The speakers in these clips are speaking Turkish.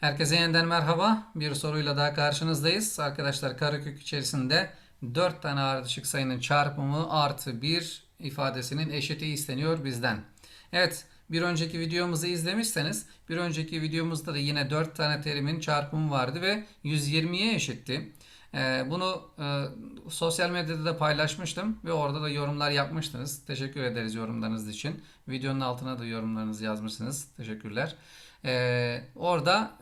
Herkese yeniden merhaba. Bir soruyla daha karşınızdayız. Arkadaşlar karekök içerisinde 4 tane ardışık sayının çarpımı artı 1 ifadesinin eşiti isteniyor bizden. Evet bir önceki videomuzu izlemişseniz bir önceki videomuzda da yine 4 tane terimin çarpımı vardı ve 120'ye eşitti. Ee, bunu e, sosyal medyada da paylaşmıştım ve orada da yorumlar yapmıştınız. Teşekkür ederiz yorumlarınız için. Videonun altına da yorumlarınızı yazmışsınız. Teşekkürler. Ee, orada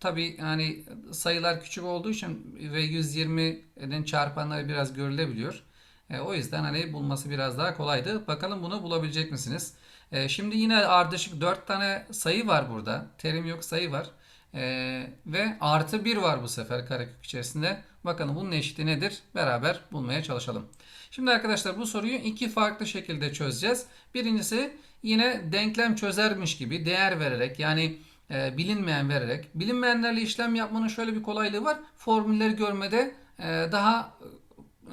tabii yani sayılar küçük olduğu için ve 120'nin çarpanları biraz görülebiliyor. E, o yüzden hani bulması biraz daha kolaydı. Bakalım bunu bulabilecek misiniz? E, şimdi yine ardışık 4 tane sayı var burada. Terim yok sayı var. E, ve artı 1 var bu sefer karekök içerisinde. Bakalım bunun eşiti nedir? Beraber bulmaya çalışalım. Şimdi arkadaşlar bu soruyu iki farklı şekilde çözeceğiz. Birincisi yine denklem çözermiş gibi değer vererek yani e, bilinmeyen vererek. Bilinmeyenlerle işlem yapmanın şöyle bir kolaylığı var. Formülleri görmede e, daha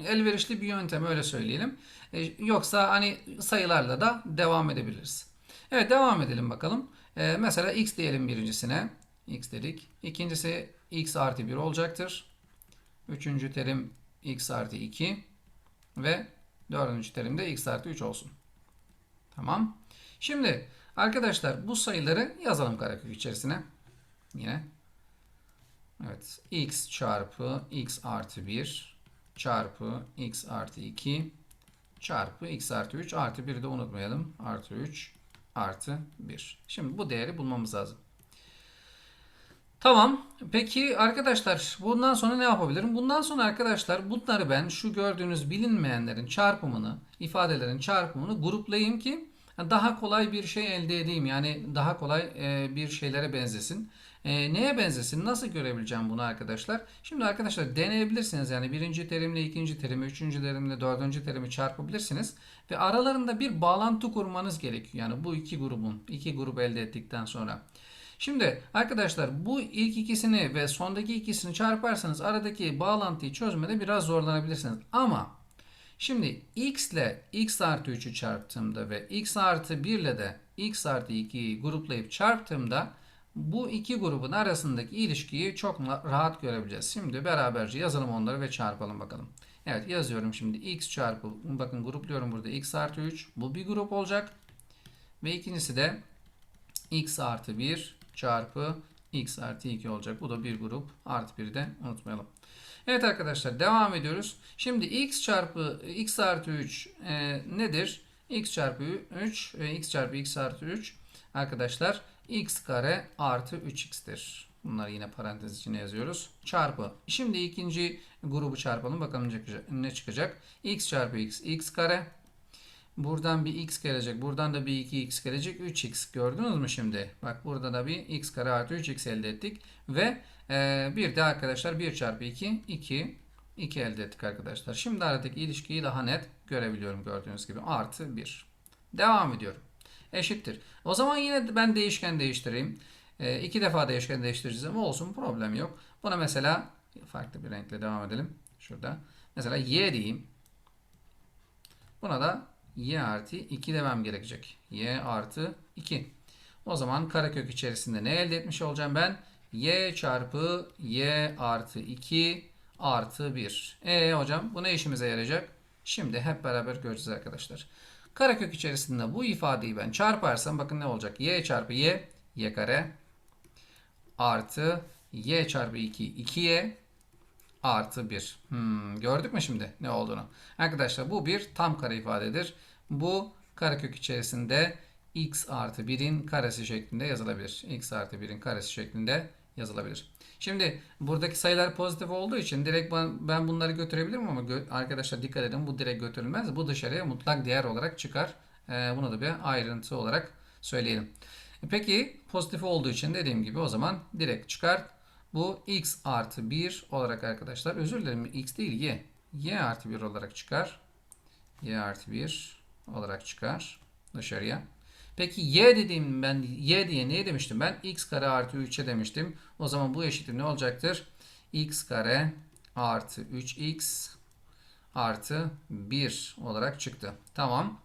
elverişli bir yöntem öyle söyleyelim. E, yoksa hani sayılarla da devam edebiliriz. Evet devam edelim bakalım. E, mesela x diyelim birincisine. X dedik. İkincisi x artı 1 olacaktır. Üçüncü terim x artı 2 ve dördüncü terim de x artı 3 olsun. Tamam. Şimdi arkadaşlar bu sayıları yazalım karekök içerisine. Yine. Evet. x çarpı x artı 1 çarpı x artı 2 çarpı x artı 3 artı 1'i de unutmayalım. Artı 3 artı 1. Şimdi bu değeri bulmamız lazım. Tamam. Peki arkadaşlar bundan sonra ne yapabilirim? Bundan sonra arkadaşlar bunları ben şu gördüğünüz bilinmeyenlerin çarpımını, ifadelerin çarpımını gruplayayım ki daha kolay bir şey elde edeyim. Yani daha kolay e, bir şeylere benzesin. E, neye benzesin? Nasıl görebileceğim bunu arkadaşlar? Şimdi arkadaşlar deneyebilirsiniz. Yani birinci terimle ikinci terimi, üçüncü terimle dördüncü terimi çarpabilirsiniz. Ve aralarında bir bağlantı kurmanız gerekiyor. Yani bu iki grubun, iki grup elde ettikten sonra. Şimdi arkadaşlar bu ilk ikisini ve sondaki ikisini çarparsanız aradaki bağlantıyı çözmede biraz zorlanabilirsiniz. Ama şimdi x ile x artı 3'ü çarptığımda ve x artı 1 ile de x artı 2'yi gruplayıp çarptığımda bu iki grubun arasındaki ilişkiyi çok rahat görebileceğiz. Şimdi beraberce yazalım onları ve çarpalım bakalım. Evet yazıyorum şimdi x çarpı bakın grupluyorum burada x artı 3 bu bir grup olacak. Ve ikincisi de x artı 1 çarpı x artı 2 olacak. Bu da bir grup. Artı 1'i de unutmayalım. Evet arkadaşlar devam ediyoruz. Şimdi x çarpı x artı 3 e, nedir? x çarpı 3 ve x çarpı x artı 3 arkadaşlar x kare artı 3x'tir. Bunları yine parantez içine yazıyoruz. Çarpı. Şimdi ikinci grubu çarpalım. Bakalım ne çıkacak. x çarpı x x kare Buradan bir x gelecek. Buradan da bir 2x gelecek. 3x gördünüz mü şimdi? Bak burada da bir x kare artı 3x elde ettik. Ve e, bir de arkadaşlar 1 çarpı 2 2 2 elde ettik arkadaşlar. Şimdi aradaki ilişkiyi daha net görebiliyorum gördüğünüz gibi. Artı 1. Devam ediyorum. Eşittir. O zaman yine ben değişken değiştireyim. E, iki defa değişken değiştireceğiz ama olsun problem yok. Buna mesela farklı bir renkle devam edelim. Şurada. Mesela y diyeyim. Buna da y artı 2 demem gerekecek. y artı 2. O zaman karekök içerisinde ne elde etmiş olacağım ben? y çarpı y artı 2 artı 1. E hocam bu ne işimize yarayacak? Şimdi hep beraber göreceğiz arkadaşlar. Karekök içerisinde bu ifadeyi ben çarparsam bakın ne olacak? y çarpı y y kare artı y çarpı 2 2y artı 1. Hmm, gördük mü şimdi ne olduğunu? Arkadaşlar bu bir tam kare ifadedir. Bu karekök içerisinde x artı 1'in karesi şeklinde yazılabilir. x artı 1'in karesi şeklinde yazılabilir. Şimdi buradaki sayılar pozitif olduğu için direkt ben bunları götürebilirim ama arkadaşlar dikkat edin bu direkt götürülmez. Bu dışarıya mutlak değer olarak çıkar. Ee, bunu da bir ayrıntı olarak söyleyelim. Peki pozitif olduğu için dediğim gibi o zaman direkt çıkar. Bu x artı 1 olarak arkadaşlar özür dilerim x değil y. y artı 1 olarak çıkar. y artı 1 olarak çıkar dışarıya. Peki y dediğim ben y diye ne demiştim ben? x kare artı 3'e demiştim. O zaman bu eşittir ne olacaktır? x kare artı 3x artı 1 olarak çıktı. Tamam.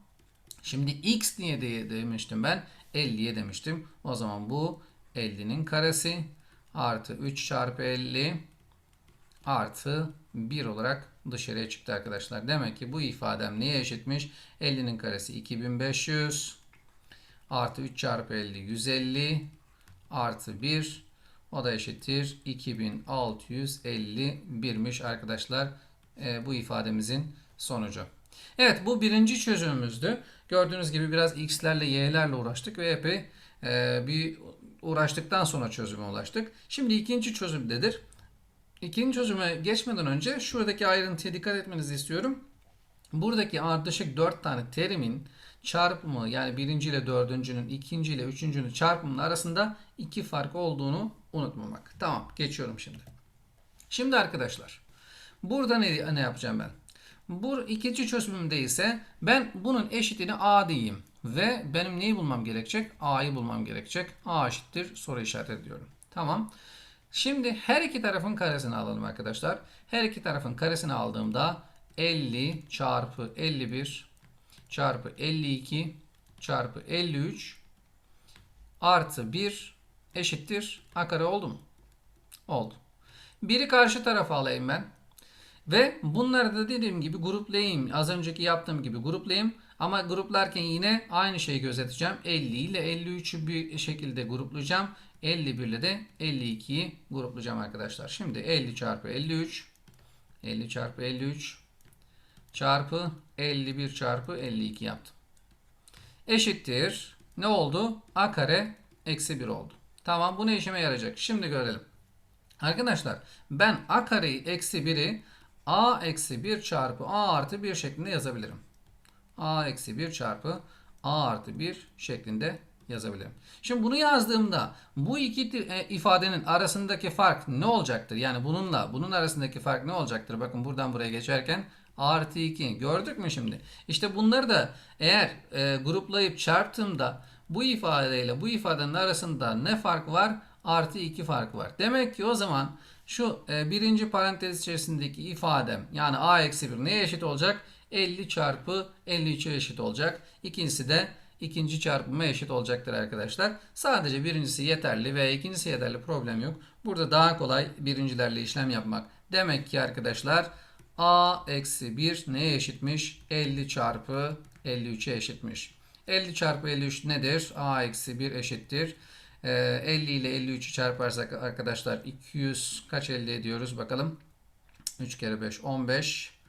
Şimdi x diye de demiştim ben? 50'ye demiştim. O zaman bu 50'nin karesi artı 3 çarpı 50 artı 1 olarak dışarıya çıktı arkadaşlar. Demek ki bu ifadem neye eşitmiş? 50'nin karesi 2500 artı 3 çarpı 50 150 artı 1 o da eşittir 2651'miş arkadaşlar e, bu ifademizin sonucu. Evet bu birinci çözümümüzdü. Gördüğünüz gibi biraz x'lerle y'lerle uğraştık ve epey e, bir uğraştıktan sonra çözüme ulaştık. Şimdi ikinci çözümdedir. İkinci çözüme geçmeden önce şuradaki ayrıntıya dikkat etmenizi istiyorum. Buradaki ardışık 4 tane terimin çarpımı yani birinci ile dördüncünün, ikinci ile üçüncünün çarpımının arasında iki fark olduğunu unutmamak. Tamam geçiyorum şimdi. Şimdi arkadaşlar burada ne, ne yapacağım ben? Bu ikinci çözümümde ise ben bunun eşitini a diyeyim. Ve benim neyi bulmam gerekecek? A'yı bulmam gerekecek. A eşittir soru işareti ediyorum. Tamam. Şimdi her iki tarafın karesini alalım arkadaşlar. Her iki tarafın karesini aldığımda 50 çarpı 51 çarpı 52 çarpı 53 artı 1 eşittir a kare oldu mu? Oldu. Biri karşı tarafa alayım ben. Ve bunları da dediğim gibi gruplayayım. Az önceki yaptığım gibi gruplayayım. Ama gruplarken yine aynı şeyi gözeteceğim. 50 ile 53'ü bir şekilde gruplayacağım. 51 ile de 52'yi gruplayacağım arkadaşlar. Şimdi 50 çarpı 53 50 çarpı 53 çarpı 51 çarpı 52 yaptım. Eşittir. Ne oldu? A kare eksi 1 oldu. Tamam bu ne işime yarayacak? Şimdi görelim. Arkadaşlar ben A kareyi eksi 1'i A eksi 1 çarpı A artı 1 şeklinde yazabilirim. A eksi 1 çarpı A artı 1 şeklinde yazabilirim. Şimdi bunu yazdığımda bu iki e, ifadenin arasındaki fark ne olacaktır? Yani bununla bunun arasındaki fark ne olacaktır? Bakın buradan buraya geçerken artı 2 gördük mü şimdi? İşte bunları da eğer e, gruplayıp çarptığımda bu ifadeyle bu ifadenin arasında ne fark var? Artı 2 fark var. Demek ki o zaman şu e, birinci parantez içerisindeki ifadem yani a eksi 1 neye eşit olacak? 50 çarpı 53'e eşit olacak. İkincisi de ikinci çarpıma eşit olacaktır arkadaşlar. Sadece birincisi yeterli ve ikincisi yeterli problem yok. Burada daha kolay birincilerle işlem yapmak. Demek ki arkadaşlar a eksi 1 neye eşitmiş? 50 çarpı 53'e eşitmiş. 50 çarpı 53 nedir? a eksi 1 eşittir. 50 ee, ile 53'ü çarparsak arkadaşlar 200 kaç elde ediyoruz bakalım. 3 kere 5 15.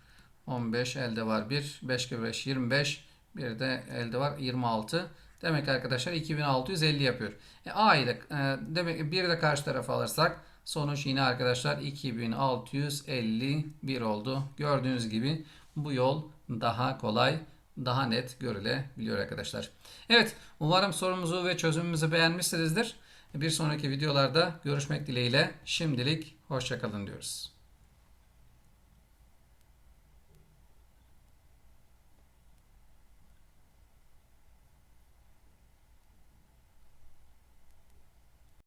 15 elde var 1. 5 kere 5 25. Bir de elde var 26. Demek arkadaşlar 2650 yapıyor. E, A ile e, demek bir de karşı tarafa alırsak sonuç yine arkadaşlar 2651 oldu. Gördüğünüz gibi bu yol daha kolay daha net görülebiliyor arkadaşlar. Evet umarım sorumuzu ve çözümümüzü beğenmişsinizdir. Bir sonraki videolarda görüşmek dileğiyle şimdilik hoşçakalın diyoruz.